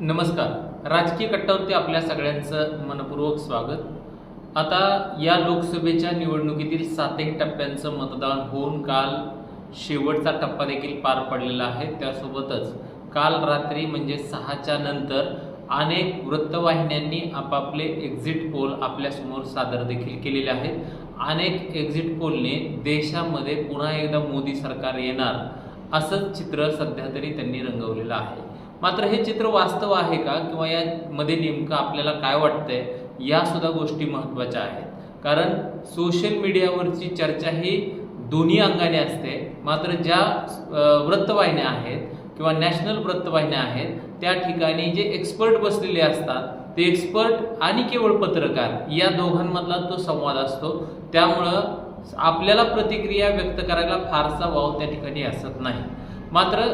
नमस्कार. राजकीय कट्टावरती आपल्या सगळ्यांचं मनपूर्वक स्वागत. आता या लोकसभेच्या निवडणुकीतील सातही टप्प्यांचं मतदान होऊन काल शेवटचा टप्पा देखील पार पडलेला आहे. त्यासोबतच काल रात्री म्हणजे सहाच्या नंतर अनेक वृत्तवाहिन्यांनी आपापले एक्झिट पोल आपल्यासमोर सादर देखील केलेले आहेत. अनेक एक्झिट पोलने देशामध्ये पुन्हा एकदा मोदी सरकार येणार असंच चित्र सध्या तरी त्यांनी रंगवलेलं आहे. मात्र हे चित्र वास्तव आहे का? किंवा यामध्ये नेमकं आपल्याला काय वाटतंय? यासुद्धा गोष्टी महत्त्वाच्या आहेत. कारण सोशल मीडियावरची चर्चा ही दोन्ही अंगाने असते. मात्र ज्या वृत्तवाहिन्या आहेत किंवा नॅशनल वृत्तवाहिन्या आहेत त्या ठिकाणी जे एक्सपर्ट बसलेले असतात ते एक्सपर्ट आणि केवळ पत्रकार या दोघांमधला तो संवाद असतो. त्यामुळं आपल्याला प्रतिक्रिया व्यक्त करायला फारसा वाव त्या ठिकाणी असत नाही. मात्र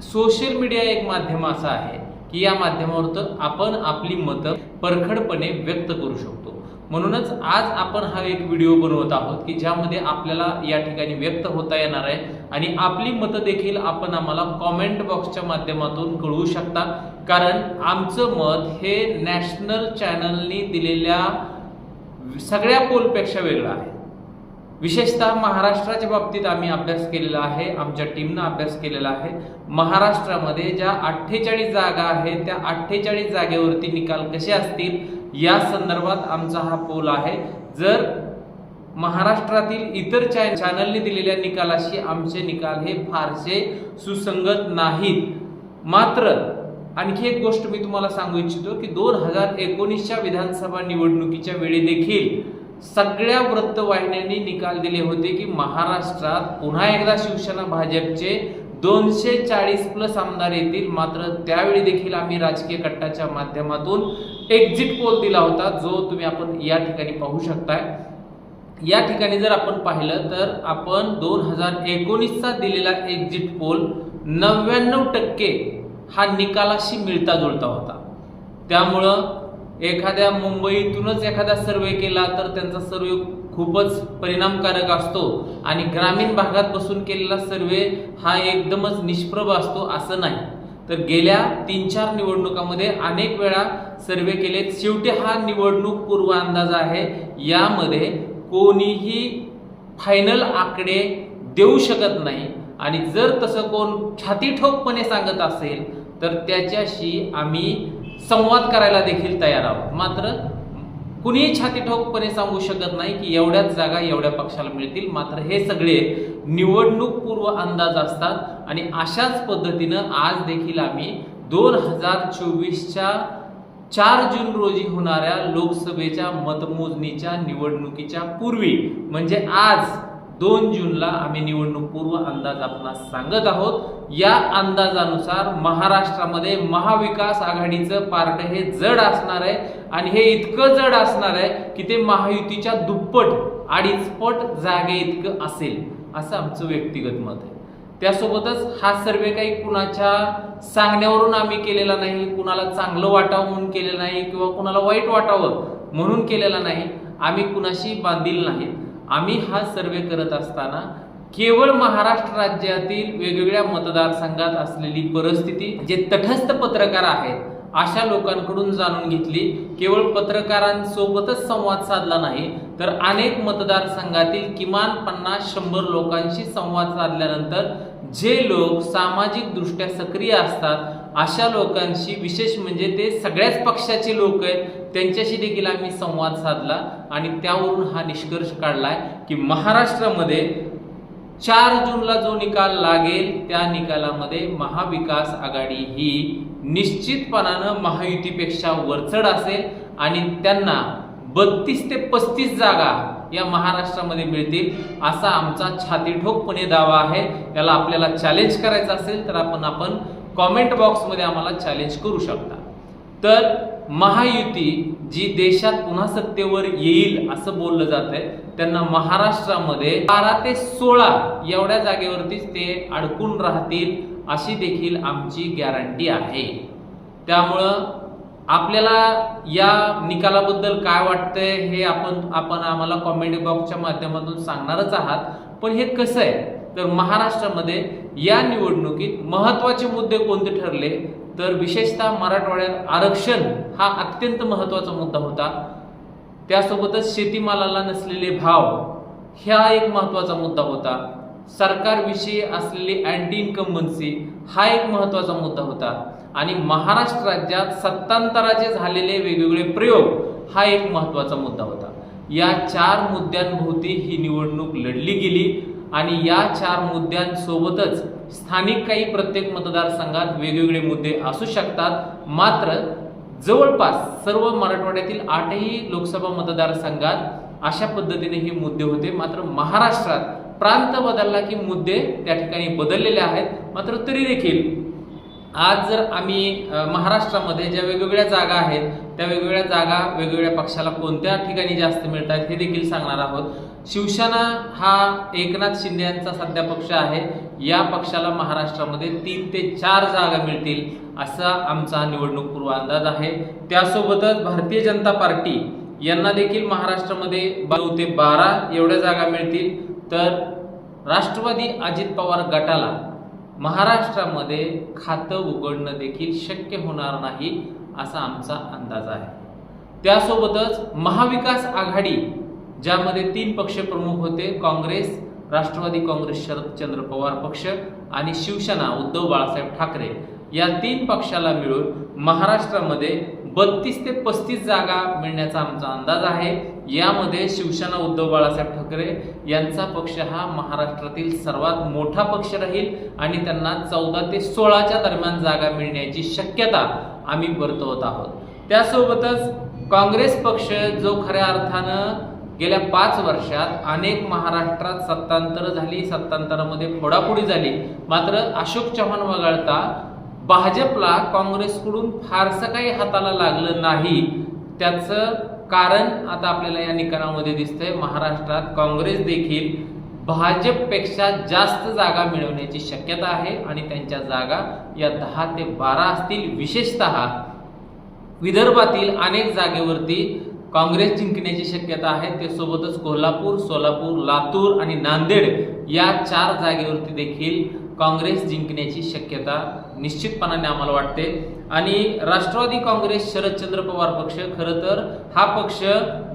सोशल मीडिया एक माध्यम असं आहे की या माध्यमावर आपण आपली मतं परखडपणे व्यक्त करू शकतो. म्हणूनच आज आपण हा एक व्हिडिओ बनवत आहोत की ज्यामध्ये आपल्याला या ठिकाणी व्यक्त होता येणार आहे आणि आपली मतं देखील आपण आम्हाला कॉमेंट बॉक्सच्या माध्यमातून कळवू शकता. कारण आमचं मत हे नॅशनल चॅनलनी दिलेल्या सगळ्या पोलपेक्षा वेगळं आहे. विशेषतः महाराष्ट्राच्या बाबतीत आम्ही अभ्यास केलेला आहे आमच्या टीमनं अभ्यास केलेला आहे. महाराष्ट्रामध्ये ज्या अठ्ठेचाळीस जागा आहेत त्या अठ्ठेचाळीस जागेवरती निकाल कसे असतील या संदर्भात आमचा हा पोल आहे. जर महाराष्ट्रातील इतर चॅ चॅनलने दिलेल्या निकालाशी आमचे निकाल हे फारसे सुसंगत नाहीत. मात्र आणखी एक गोष्ट मी तुम्हाला सांगू इच्छितो की दोन हजार एकोणीसच्या विधानसभा निवडणुकीच्या वेळी देखील सगळ्या वृत्तवाहिन्यांनी निकाल दिले होते की महाराष्ट्रात पुन्हा एकदा शिवसेना भाजपचे दोनशे चाळीस प्लस आमदार येतील. मात्र त्यावेळी देखील आम्ही राजकीय कट्टाच्या माध्यमातून एक्झिट पोल दिला होता जो तुम्ही आपण या ठिकाणी पाहू शकताय. या ठिकाणी जर आपण पाहिलं तर आपण दोन हजार एकोणीसचा दिलेला एक्झिट पोल नव्याण्णव टक्के हा निकालाशी मिळता जुळता होता. त्यामुळं एखाद्या मुंबईतूनच एखादा सर्वे केला तर त्यांचा सर्वे खूपच परिणामकारक असतो. आणि ग्रामीण भागात बसून केलेला सर्वे हा एकदमच निष्प्रभ असतो असं नाही. तर गेल्या तीन चार निवडणुकामध्ये अनेक वेळा सर्वे केलेत. शेवटी हा निवडणूक पूर्व अंदाज आहे. यामध्ये कोणीही फायनल आकडे देऊ शकत नाही. आणि जर तसं कोण छाती ठोकपणे सांगत असेल तर त्याच्याशी आम्ही संवाद करायला देखील तयार आहोत. मात्र कुणीही छाती ठोकपणे सांगू शकत नाही की एवढ्याच जागा एवढ्या पक्षाला मिळतील. मात्र हे सगळे निवडणूक पूर्व अंदाज असतात आणि अशाच पद्धतीनं आज देखील आम्ही दोन हजार चोवीसच्या चार जून रोजी होणाऱ्या लोकसभेच्या मतमोजणीच्या निवडणुकीच्या पूर्वी म्हणजे आज दोन जूनला आम्ही निवडणूक पूर्व अंदाज आपणास सांगत आहोत. या अंदाजानुसार महाराष्ट्रामध्ये महाविकास आघाडीचं पार्ट हे जड असणार आहे आणि हे इतकं जड असणार आहे की ते महायुतीच्या दुप्पट अडीचपट जागे इतकं असेल असं आमचं व्यक्तिगत मत आहे. त्यासोबतच हा सर्वे काही कुणाच्या सांगण्यावरून आम्ही केलेला नाही कुणाला चांगलं वाटावं म्हणून केलेलं नाही किंवा कुणाला वाईट वाटावं म्हणून केलेला नाही. आम्ही कुणाशी बांधील नाहीत. आम्ही हा सर्वे करत असताना केवळ महाराष्ट्र राज्यातील वेगवेगळ्या मतदारसंघात असलेली परिस्थिती जे तटस्थ पत्रकार आहेत अशा लोकांकडून जाणून घेतली. केवळ पत्रकारांसोबतच संवाद साधला नाही तर अनेक मतदारसंघातील किमान पन्नास शंभर लोकांशी संवाद साधल्यानंतर जे लोक सामाजिक दृष्ट्या सक्रिय असतात अशा लोकांशी विशेष म्हणजे ते सगळ्याच पक्षाचे लोक आहेत त्यांच्याशी देखील आम्ही संवाद साधला आणि त्यावरून हा निष्कर्ष काढलाय की महाराष्ट्रामध्ये चार जूनला जो निकाल लागेल त्या निकालामध्ये महाविकास आघाडी ही निश्चितपणानं महायुतीपेक्षा वरचढ असेल आणि त्यांना बत्तीस ते पस्तीस जागा या महाराष्ट्रामध्ये मिळतील असा आमचा छातीठोकपणे दावा आहे. त्याला आपल्याला चॅलेंज करायचं असेल तर आपण आपण कॉमेंट बॉक्समध्ये आम्हाला चॅलेंज करू शकता. तर महायुती जी देशात पुन्हा सत्तेवर येईल असं बोललं जात आहे त्यांना महाराष्ट्रामध्ये बारा ते सोळा एवढ्या जागेवरतीच ते अडकून राहतील अशी देखील आमची गॅरंटी आहे. त्यामुळं आपल्याला या निकालाबद्दल काय वाटतंय हे आपण आपण आम्हाला कॉमेंट बॉक्सच्या माध्यमातून सांगणारच आहात. पण हे कसं आहे? तर महाराष्ट्रामध्ये या निवडणुकीत महत्त्वाचे मुद्दे कोणते ठरले? तर विशेषतः मराठवाड्यात आरक्षण हा अत्यंत महत्त्वाचा मुद्दा होता. त्यासोबतच शेतीमालाला नसलेले भाव ह्या एक महत्त्वाचा मुद्दा होता. सरकारविषयी असलेली अँटी इन्कम्बन्सी हा एक महत्त्वाचा मुद्दा होता. आणि महाराष्ट्र राज्यात सत्तांतराचे झालेले वेगवेगळे प्रयोग हा एक महत्त्वाचा मुद्दा होता. या चार मुद्द्यांभोवती ही निवडणूक लढली गेली आणि या चार मुद्द्यांसोबतच स्थानिक काही प्रत्येक मतदारसंघात वेगवेगळे मुद्दे असू शकतात. मात्र जवळपास सर्व मराठवाड्यातील आठही लोकसभा मतदारसंघात अशा पद्धतीने हे मुद्दे होते. मात्र महाराष्ट्रात प्रांत बदलला की मुद्दे त्या ठिकाणी बदललेले आहेत मात्र तरी देखील आज जर आम्ही महाराष्ट्रामध्ये ज्या वेगवेगळ्या जागा आहेत त्या वेगवेगळ्या जागा वेगवेगळ्या पक्षाला कोणत्या ठिकाणी जास्त मिळतात हे देखील सांगणार आहोत. शिवसेना हा एकनाथ शिंदे यांचा सध्या पक्ष आहे. या पक्षाला महाराष्ट्रामध्ये तीन ते चार जागा मिळतील असा आमचा निवडणूक पूर्व अंदाज आहे. त्यासोबतच भारतीय जनता पार्टी यांना देखील महाराष्ट्रामध्ये नऊ ते बारा एवढ्या जागा मिळतील. तर राष्ट्रवादी अजित पवार गटाला महाराष्ट्रामध्ये खातं उघडणं देखील शक्य होणार नाही असा आमचा अंदाज आहे. त्यासोबतच महाविकास आघाडी ज्यामध्ये तीन पक्ष प्रमुख होते काँग्रेस राष्ट्रवादी काँग्रेस शरदचंद्र पवार पक्ष आणि शिवसेना उद्धव बाळासाहेब ठाकरे या तीन पक्षाला मिळून महाराष्ट्रामध्ये बत्तीस ते पस्तीस जागा मिळण्याचा आमचा अंदाज आहे. यामध्ये शिवसेना उद्धव बाळासाहेब ठाकरे यांचा पक्ष हा महाराष्ट्रातील सर्वात मोठा पक्ष राहील आणि त्यांना चौदा ते सोळाच्या दरम्यान जागा मिळण्याची शक्यता आम्ही वर्तवत आहोत. त्यासोबतच काँग्रेस पक्ष जो खऱ्या अर्थानं गेल्या पाच वर्षात अनेक महाराष्ट्रात सत्तांतर झाली सत्तांतरामध्ये फोडाफोडी झाली. मात्र अशोक चव्हाण वगळता भाजपला काँग्रेसकडून फारसं काही हाताला लागलं नाही. त्याचं कारण आता आपल्याला या निकालामध्ये दिसतंय. महाराष्ट्रात काँग्रेस देखील भाजपपेक्षा जास्त जागा मिळवण्याची शक्यता आहे आणि त्यांच्या जागा या दहा ते बारा असतील. विशेषतः विदर्भातील अनेक जागेवरती काँग्रेस जिंकण्याची शक्यता आहे. ते सोबतच कोल्हापूर सोलापूर लातूर आणि नांदेड या चार जागेवरती देखील काँग्रेस जिंकण्याची शक्यता निश्चितपणाने आम्हाला वाटते. आणि राष्ट्रवादी काँग्रेस शरदचंद्र पवार पक्ष खरं तर हा पक्ष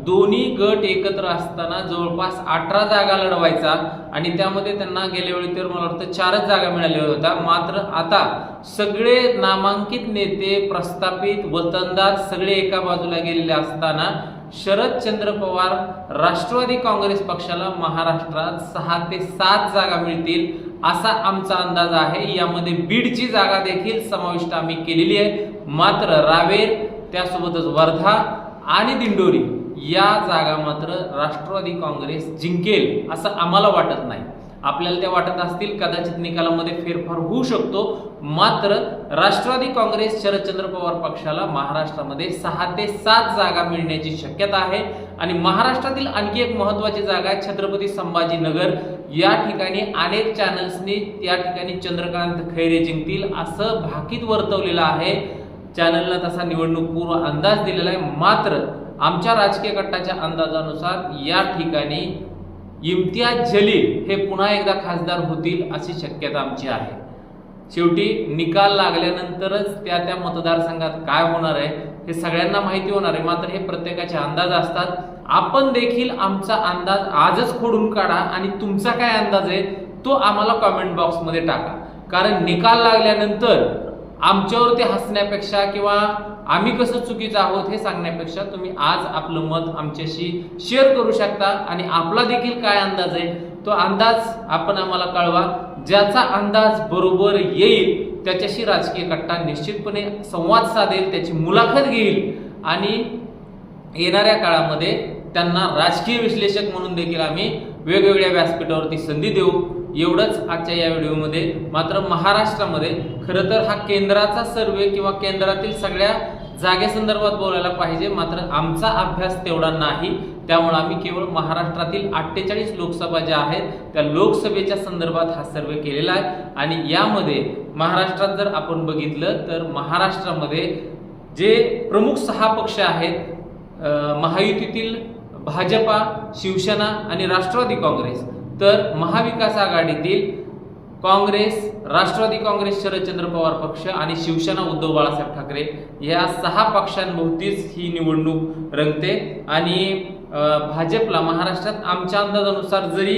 दोन्ही गट एकत्र असताना जवळपास अठरा जागा लढवायचा आणि त्यामध्ये त्यांना गेल्या वेळी तर मला वाटतं चारच जागा मिळाल्या होत्या. मात्र आता सगळे नामांकित नेते प्रस्थापित वतनदार सगळे एका बाजूला गेलेले असताना शरदचंद्र पवार राष्ट्रवादी काँग्रेस पक्षाला महाराष्ट्रात सहा ते सात जागा मिळतील. असा आमचा अंदाज आहे. यामध्ये बीडची जागा देखील समाविष्ट आम्ही केलेली आहे. मात्र रावेर त्यासोबतच वर्धा आणि दिंडोरी या जागा मात्र राष्ट्रवादी काँग्रेस जिंकेल असं आम्हाला वाटत नाही. आपल्याला त्या वाटत असतील कदाचित निकालामध्ये फेरफार होऊ शकतो. मात्र राष्ट्रवादी काँग्रेस शरदचंद्र पवार पक्षाला महाराष्ट्रामध्ये सहा ते सात जागा मिळण्याची शक्यता आहे. आणि महाराष्ट्रातील आणखी एक महत्वाची जागा आहे छत्रपती संभाजीनगर या ठिकाणी अनेक चॅनल्सनी त्या ठिकाणी चंद्रकांत खैरे जिंकतील असं भाकीत वर्तवलेलं आहे. चॅनलला तसा निवडणूक पूर्व अंदाज दिलेला आहे. मात्र आमच्या राजकीय गटाच्या अंदाजानुसार या ठिकाणी इम्तियाज जलील हे पुन्हा एकदा खासदार होतील अशी शक्यता आमची आहे. शेवटी निकाल लागल्यानंतरच त्या त्या मतदारसंघात काय होणार आहे हे सगळ्यांना माहिती होणार आहे. मात्र हे प्रत्येकाचे अंदाज असतात. आपण देखील आमचा अंदाज आजच खोडून काढा आणि तुमचा काय अंदाज आहे तो आम्हाला कमेंट बॉक्समध्ये टाका. कारण निकाल लागल्यानंतर आमच्यावरती हसण्यापेक्षा किंवा आम्ही कसं चुकीचं आहोत हे सांगण्यापेक्षा तुम्ही आज आपलं मत आमच्याशी शेअर करू शकता आणि आपला देखील काय अंदाज आहे तो अंदाज आपण आम्हाला कळवा. ज्याचा अंदाज बरोबर येईल त्याच्याशी राजकीय कट्टा निश्चितपणे संवाद साधेल त्याची मुलाखत घेईल. आणि येणाऱ्या काळामध्ये त्यांना राजकीय विश्लेषक म्हणून देखील आम्ही वेगवेगळ्या व्यासपीठावरती संधी देऊ. एवढंच आजच्या या व्हिडिओमध्ये. मात्र महाराष्ट्रामध्ये खरं तर हा केंद्राचा सर्वे किंवा केंद्रातील सगळ्या जागेसंदर्भात बोलायला पाहिजे. मात्र आमचा अभ्यास तेवढा नाही. त्यामुळे आम्ही केवळ महाराष्ट्रातील अठ्ठेचाळीस लोकसभा ज्या आहेत त्या लोकसभेच्या संदर्भात हा सर्वे केलेला आहे. आणि यामध्ये महाराष्ट्रात जर आपण बघितलं तर महाराष्ट्रामध्ये जे प्रमुख सहा पक्ष आहेत महायुतीतील भाजपा शिवसेना आणि राष्ट्रवादी काँग्रेस. तर महाविकास आघाडीतील काँग्रेस राष्ट्रवादी काँग्रेस शरदचंद्र पवार पक्ष आणि शिवसेना उद्धव बाळासाहेब ठाकरे या सहा पक्षांभोवतीच ही निवडणूक रंगते. आणि भाजपला महाराष्ट्रात आमच्या अंदाजानुसार जरी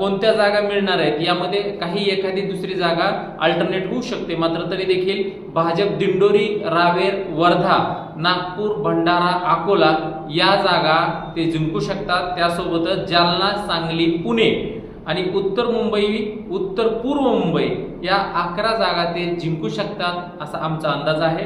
कोणत्या जागा मिळणार आहेत यामध्ये काही एखादी दुसरी जागा अल्टरनेट होऊ शकते. मात्र तरी देखील भाजप दिंडोरी रावेर वर्धा नागपूर भंडारा अकोला या जागा ते जिंकू शकतात. त्यासोबतच जालना सांगली पुणे आणि उत्तर मुंबई उत्तर पूर्व मुंबई या अकरा जागा ते जिंकू शकतात असा आमचा अंदाज आहे.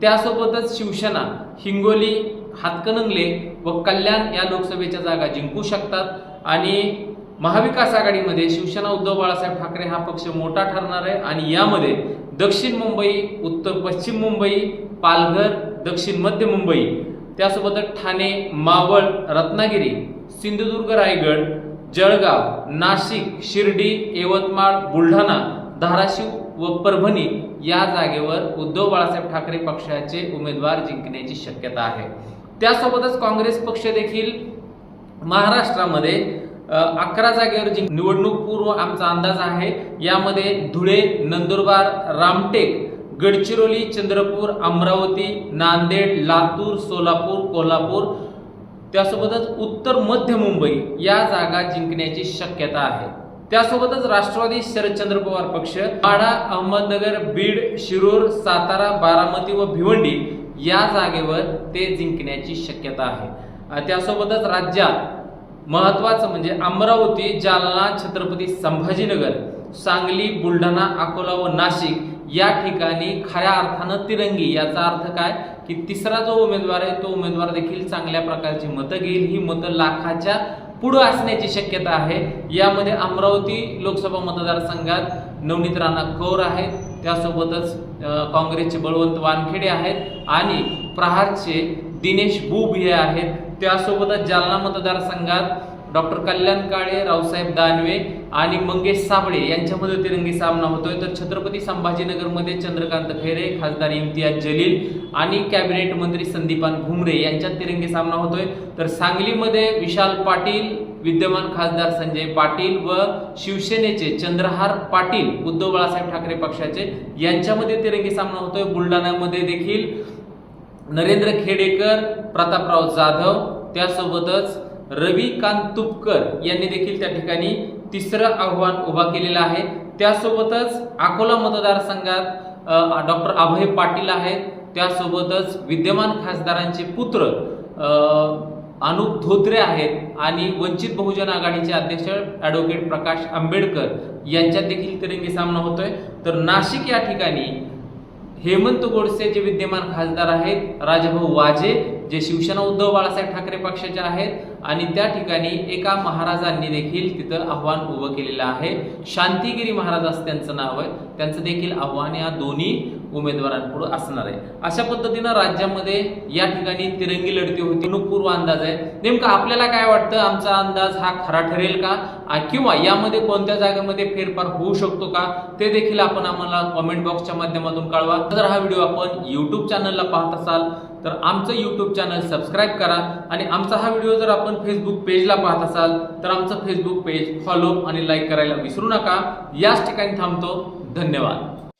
त्यासोबतच शिवसेना हिंगोली हातकणंगले व कल्याण या लोकसभेच्या जागा जिंकू शकतात. आणि महाविकास आघाडीमध्ये शिवसेना उद्धव बाळासाहेब ठाकरे हा पक्ष मोठा ठरणार आहे. आणि यामध्ये दक्षिण मुंबई उत्तर पश्चिम मुंबई पालघर दक्षिण मध्य मुंबई त्यासोबतच ठाणे मावळ रत्नागिरी सिंधुदुर्ग रायगड जळगाव नाशिक शिर्डी यवतमाळ बुलढाणा धाराशिव व परभणी या जागेवर उद्धव बाळासाहेब ठाकरे पक्षाचे उमेदवार जिंकण्याची शक्यता आहे. त्यासोबतच काँग्रेस पक्ष देखील महाराष्ट्रामध्ये अकरा जागेवर जिंक निवडणूक पूर्व आमचा अंदाज आहे. यामध्ये धुळे नंदुरबार रामटेक गडचिरोली चंद्रपूर अमरावती नांदेड लातूर सोलापूर कोल्हापूर त्यासोबतच उत्तर मध्य मुंबई या जागा जिंकण्याची शक्यता आहे. त्यासोबतच राष्ट्रवादी शरदचंद्र पवार पक्ष माढा अहमदनगर बीड शिरूर सातारा बारामती व भिवंडी या जागेवर ते जिंकण्याची शक्यता आहे. त्यासोबतच राज्यात महत्वाचं म्हणजे अमरावती जालना छत्रपती संभाजीनगर सांगली बुलढाणा अकोला व नाशिक या ठिकाणी खऱ्या अर्थानं तिरंगी याचा अर्थ काय? की तिसरा जो उमेदवार आहे तो उमेदवार देखील चांगल्या प्रकारची मतं घेईल. ही मतं लाखाच्या पुढं असण्याची शक्यता आहे. यामध्ये अमरावती लोकसभा मतदारसंघात नवनीत राणा कौर आहेत. त्यासोबतच काँग्रेसचे बळवंत वानखेडे आहेत आणि प्रहारचे दिनेश बुब हे आहेत. त्यासोबतच जालना मतदारसंघात डॉक्टर कल्याण काळे रावसाहेब दानवे आणि मंगेश साबळे यांच्यामध्ये तिरंगी सामना होतोय. तर छत्रपती संभाजीनगरमध्ये चंद्रकांत खैरे खासदार इम्तियाज जलील आणि कॅबिनेट मंत्री संदीपान भुमरे यांच्यात तिरंगी सामना होतोय. तर सांगलीमध्ये विशाल पाटील विद्यमान खासदार संजय पाटील व शिवसेनेचे चंद्रहार पाटील उद्धव बाळासाहेब ठाकरे पक्षाचे यांच्यामध्ये तिरंगी सामना होतोय. बुलढाण्यामध्ये देखील नरेंद्र खेडेकर प्रतापराव जाधव त्यासोबतच रविकांत तुपकर यांनी देखील त्या ठिकाणी तिसरं आव्हान उभा केलेलं आहे. त्यासोबतच अकोला मतदारसंघात डॉक्टर अभय पाटील आहेत. त्यासोबतच विद्यमान खासदारांचे पुत्र अनुप धोत्रे आहेत आणि वंचित बहुजन आघाडीचे अध्यक्ष ॲडव्होकेट प्रकाश आंबेडकर यांच्यात देखील तिरंगी सामना होतोय. तर नाशिक या ठिकाणी हेमंत गोडसे जे विद्यमान खासदार आहेत राजभाऊ वाजे जे शिवसेना उद्धव बाळासाहेब ठाकरे पक्षाचे आहेत आणि त्या ठिकाणी एका महाराजांनी देखील तिथं आव्हान उभं केलेलं आहे. शांतिगिरी महाराज असं त्यांचं नाव आहे. त्यांचं देखील आव्हान या दोन्ही उमेदवारांपुढे असणार आहे. अशा पद्धतीनं राज्यामध्ये या ठिकाणी तिरंगी लढती होती. पूर्व अंदाज आहे. नेमकं आपल्याला काय वाटतं? आमचा अंदाज हा खरा ठरेल का? किंवा यामध्ये कोणत्या जागेमध्ये फेरफार होऊ शकतो का? ते देखील आपण आम्हाला कॉमेंट बॉक्सच्या माध्यमातून कळवा. जर हा व्हिडिओ आपण युट्यूब चॅनलला पाहत असाल तर आमचं युट्यूब चॅनल सबस्क्राईब करा. आणि आमचा हा व्हिडिओ जर आपण फेसबुक पेजला पाहत असाल तर आमचं फेसबुक पेज फॉलो आणि लाईक करायला विसरू नका. याच ठिकाणी थांबतो. धन्यवाद.